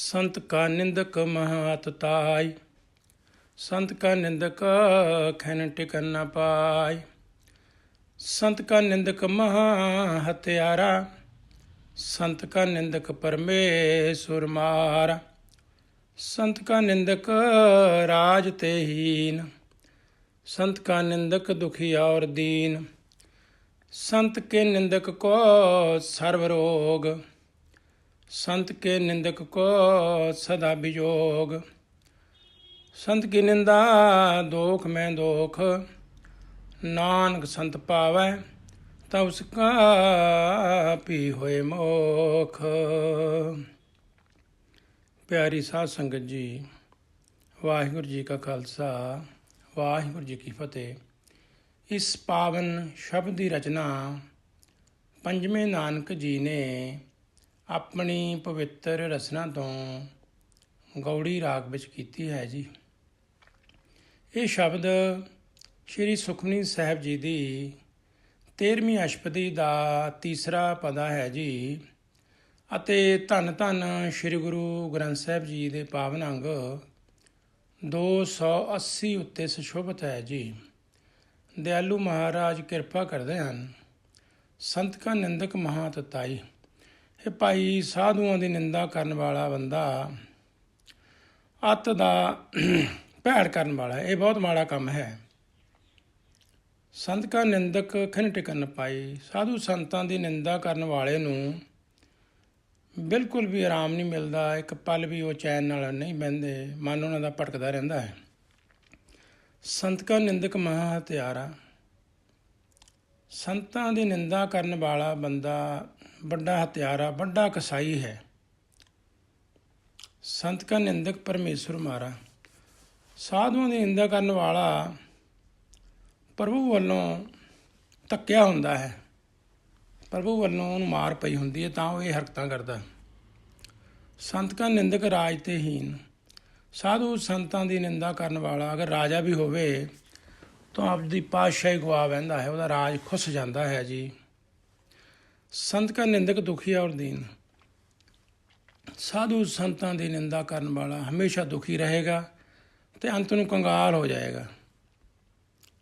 ਸੰਤ ਕਾ ਨਿੰਦਕ ਮਹਾਤ ਤਾਈ, ਸੰਤ ਕਾ ਨਿੰਦਕ ਖੈਨ ਟਿਕਨ ਨਾ ਪਾਈ, ਸੰਤ ਕਾ ਨਿੰਦਕ ਮਹਾ ਹਤਿਆਰਾ ਸੰਤ ਕਾ ਨਿੰਦਕ ਪਰਮੇਸ਼ੁਰ ਮਾਰ, ਸੰਤ ਕਾ ਨਿੰਦਕ ਰਾਜ ਤੇ ਹੀਨ, ਸੰਤ ਕਾ ਨਿੰਦਕ ਦੁਖੀ ਔਰ ਦੀਨ, ਸੰਤ ਕੇ ਨਿੰਦਕ ਕੋ ਸਰਵ संत के निंदक को सदा वियोग संत की निंदा दोख में दोख नानक संत पावै तब उसका पी होए मोख ਪਿਆਰੀ ਸਾਧ ਸੰਗਤ ਜੀ ਵਾਹਿਗੁਰੂ ਜੀ ਕਾ ਖਾਲਸਾ ਵਾਹਿਗੁਰੂ ਜੀ ਕੀ ਫਤਿਹ ਇਸ ਪਾਵਨ ਸ਼ਬਦ ਦੀ ਰਚਨਾ ਪੰਜਵੇਂ ਨਾਨਕ ਜੀ ਨੇ ਆਪਣੀ ਪਵਿੱਤਰ ਰਚਨਾ ਤੋਂ ਗੌੜੀ ਰਾਗ ਵਿੱਚ ਕੀਤੀ ਹੈ ਜੀ। ਇਹ ਸ਼ਬਦ ਸ਼੍ਰੀ ਸੁਖਮਨੀ ਸਾਹਿਬ ਜੀ ਦੀ 13ਵੀਂ ਅਸ਼ਪਦੀ ਦਾ ਤੀਸਰਾ ਪਦਾ ਹੈ ਜੀ ਅਤੇ ਧੰਨ ਧੰਨ ਸ੍ਰੀ ਗੁਰੂ ਗ੍ਰੰਥ ਸਾਹਿਬ ਜੀ ਦੇ ਪਾਵਨ ਅੰਗ 280 ਉੱਤੇ ਸੁਸ਼ੋਭਿਤ ਹੈ ਜੀ। ਦਿਆਲੂ ਮਹਾਰਾਜ ਕਿਰਪਾ ਕਰਦੇ ਹਨ। ਸੰਤ ਕਾ ਨਿੰਦਕ ਮਹਾਤਤਾਈ। ਇਹ ਭਾਈ ਸਾਧੂਆਂ ਦੀ ਨਿੰਦਾ ਕਰਨ ਵਾਲਾ ਬੰਦਾ ਅੱਤ ਦਾ ਭੈੜ ਕਰਨ ਵਾਲਾ ਇਹ ਬਹੁਤ ਮਾੜਾ ਕੰਮ ਹੈ। ਸੰਤ ਕਾ ਨਿੰਦਕ ਖਿਨ ਟਿਕਨ ਪਾਈ। ਸਾਧੂ ਸੰਤਾਂ ਦੀ ਨਿੰਦਾ ਕਰਨ ਵਾਲੇ ਨੂੰ ਬਿਲਕੁਲ ਵੀ ਆਰਾਮ ਨਹੀਂ ਮਿਲਦਾ। ਇੱਕ ਪਲ ਵੀ ਉਹ ਚੈਨ ਨਾਲ ਨਹੀਂ ਬਹਿੰਦੇ। ਮਨ ਉਹਨਾਂ ਦਾ ਭਟਕਦਾ ਰਹਿੰਦਾ ਹੈ। ਸੰਤ ਕਾ ਨਿੰਦਕ ਮਹਾ ਹਤਿਆਰਾ ਸੰਤਾਂ ਦੀ ਨਿੰਦਾ ਕਰਨ ਵਾਲਾ ਬੰਦਾ ਵੱਡਾ ਹਤਿਆਰਾ ਵੱਡਾ ਕਸਾਈ ਹੈ। ਸੰਤ ਕਾ ਨਿੰਦਕ ਪਰਮੇਸ਼ਰ ਮਾਰਾ। ਸਾਧੂਆਂ ਦੀ ਨਿੰਦਾ ਕਰਨ ਵਾਲਾ ਪ੍ਰਭੂ ਵੱਲੋਂ ਧੱਕਿਆ ਹੁੰਦਾ ਹੈ। ਪ੍ਰਭੂ ਵੱਲੋਂ ਉਹਨੂੰ ਮਾਰ ਪਈ ਹੁੰਦੀ ਹੈ, ਤਾਂ ਉਹ ਇਹ ਹਰਕਤਾਂ ਕਰਦਾ। ਸੰਤ ਕਾ ਨਿੰਦਕ ਰਾਜ ਤੇ ਹੀਨ। ਸਾਧੂ ਸੰਤਾਂ ਦੀ ਨਿੰਦਾ ਕਰਨ ਵਾਲਾ ਅਗਰ ਰਾਜਾ ਵੀ ਹੋਵੇ, ਤਾਂ ਆਪਦੀ ਪਾਤਸ਼ਾਹੀ ਗਵਾ ਬਹਿੰਦਾ ਹੈ, ਉਹਦਾ ਰਾਜ ਖੁੱਸ ਜਾਂਦਾ ਹੈ ਜੀ। ਸੰਤ ਕਾ ਨਿੰਦਕ ਦੁਖੀ ਔਰ ਦੀਨ। ਸਾਧੂ ਸੰਤਾਂ ਦੀ ਨਿੰਦਾ ਕਰਨ ਵਾਲਾ ਹਮੇਸ਼ਾ ਦੁਖੀ ਰਹੇਗਾ ਤੇ ਅੰਤ ਨੂੰ ਕੰਗਾਲ ਹੋ ਜਾਏਗਾ।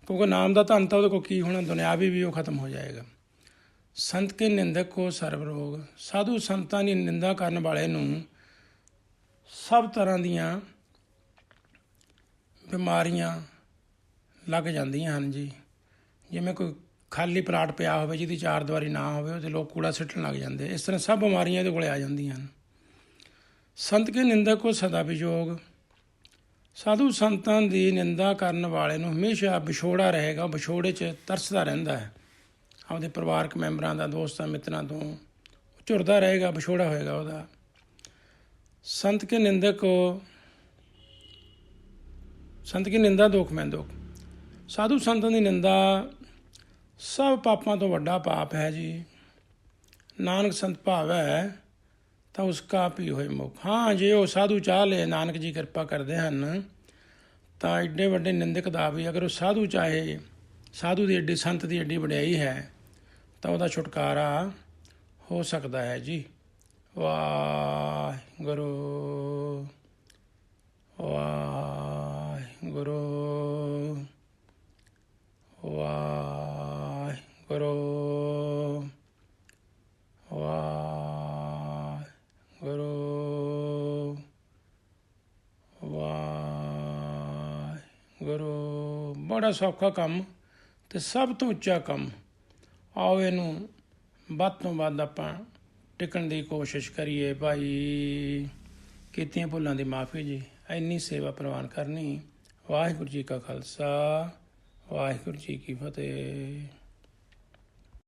ਕਿਉਂਕਿ ਨਾਮ ਦਾ ਧਨ ਤਾਂ ਉਹਦੇ ਕੋਲ ਕੀ ਹੋਣਾ, ਦੁਨਿਆਵੀ ਵੀ ਉਹ ਖਤਮ ਹੋ ਜਾਏਗਾ। ਸੰਤ ਕੇ ਨਿੰਦਕ ਕੋ ਸਰਬ ਰੋਗ ਸਾਧੂ ਸੰਤਾਂ ਦੀ ਨਿੰਦਾ ਕਰਨ ਵਾਲੇ ਨੂੰ ਸਭ ਤਰ੍ਹਾਂ ਦੀਆਂ ਬਿਮਾਰੀਆਂ ਲੱਗ ਜਾਂਦੀਆਂ ਹਨ ਜੀ। ਜਿਵੇਂ ਕੋਈ ਖਾਲੀ ਪਲਾਟ ਪਿਆ ਹੋਵੇ, ਜਿਹਦੀ ਚਾਰ ਦੀਵਾਰੀ ਨਾ ਹੋਵੇ, ਉਹਦੇ ਲੋਕ ਕੂੜਾ ਸਿੱਟਣ ਲੱਗ ਜਾਂਦੇ ਇਸ ਤਰ੍ਹਾਂ ਸਭ ਬਿਮਾਰੀਆਂ ਇਹਦੇ ਕੋਲੇ ਆ ਜਾਂਦੀਆਂ ਹਨ। ਸੰਤ ਕੇ ਨਿੰਦਕ ਕੋ ਸਦਾ ਵਿਜੋਗ ਸਾਧੂ ਸੰਤਾਂ ਦੀ ਨਿੰਦਾ ਕਰਨ ਵਾਲੇ ਨੂੰ ਹਮੇਸ਼ਾ ਵਿਛੋੜਾ ਰਹੇਗਾ, ਵਿਛੋੜੇ 'ਚ ਤਰਸਦਾ ਰਹਿੰਦਾ ਹੈ। ਆਪਦੇ ਪਰਿਵਾਰਕ ਮੈਂਬਰਾਂ ਦਾ, ਦੋਸਤਾਂ, ਮਿੱਤਰਾਂ ਤੋਂ ਝੁਰਦਾ ਰਹੇਗਾ, ਵਿਛੋੜਾ ਹੋਏਗਾ ਉਹਦਾ। ਸੰਤ ਕੇ ਨਿੰਦਕ ਕੋ, ਸੰਤ ਕੀ ਨਿੰਦਾ ਦੁੱਖ ਮੈਂ ਦੁੱਖ। ਸਾਧੂ ਸੰਤਾਂ ਦੀ ਨਿੰਦਾ ਸਭ ਪਾਪਾਂ ਤੋਂ ਵੱਡਾ ਪਾਪ ਹੈ ਜੀ। ਨਾਨਕ ਸੰਤ ਭਾਵੈ ਤਾਂ ਉਸ ਕਾ ਵੀ ਹੋਏ ਮੁਖ। ਹਾਂ, ਜੇ ਉਹ ਸਾਧੂ ਚਾਹ ਲੇ, ਨਾਨਕ ਜੀ ਕਿਰਪਾ ਕਰਦੇ ਹਨ, ਤਾਂ ਐਡੇ ਵੱਡੇ ਨਿੰਦਕ ਦਾ ਵੀ ਅਗਰ ਉਹ ਸਾਧੂ ਚਾਹੇ, ਸਾਧੂ ਦੀ ਐਡੀ, ਸੰਤ ਦੀ ਐਡੀ ਵਡਿਆਈ ਹੈ, ਤਾਂ ਉਹਦਾ ਛੁਟਕਾਰਾ ਹੋ ਸਕਦਾ ਹੈ ਜੀ। ਵਾਹਿਗੁਰੂ ਵਾਹਿਗੁਰੂ ਵਾਹਿਗੁਰੂ ਵਾਹਿਗੁਰੂ ਵਾਹਿਗੁਰੂ ਬੜਾ ਸੌਖਾ ਕੰਮ ਤੇ ਸਭ ਤੋਂ ਉੱਚਾ ਕੰਮ ਆਓ ਇਹਨੂੰ ਵੱਧ ਤੋਂ ਵੱਧ ਆਪਾਂ ਟਿਕਣ ਦੀ ਕੋਸ਼ਿਸ਼ ਕਰੀਏ। ਭਾਈ, ਕੀਤੀਆਂ ਭੁੱਲਾਂ ਦੀ ਮਾਫੀ ਜੀ। ਇੰਨੀ ਸੇਵਾ ਪ੍ਰਵਾਨ ਕਰਨੀ। ਵਾਹਿਗੁਰੂ ਜੀ ਕਾ ਖਾਲਸਾ, ਵਾਹਿਗੁਰੂ ਜੀ ਕੀ ਫਤਿਹ।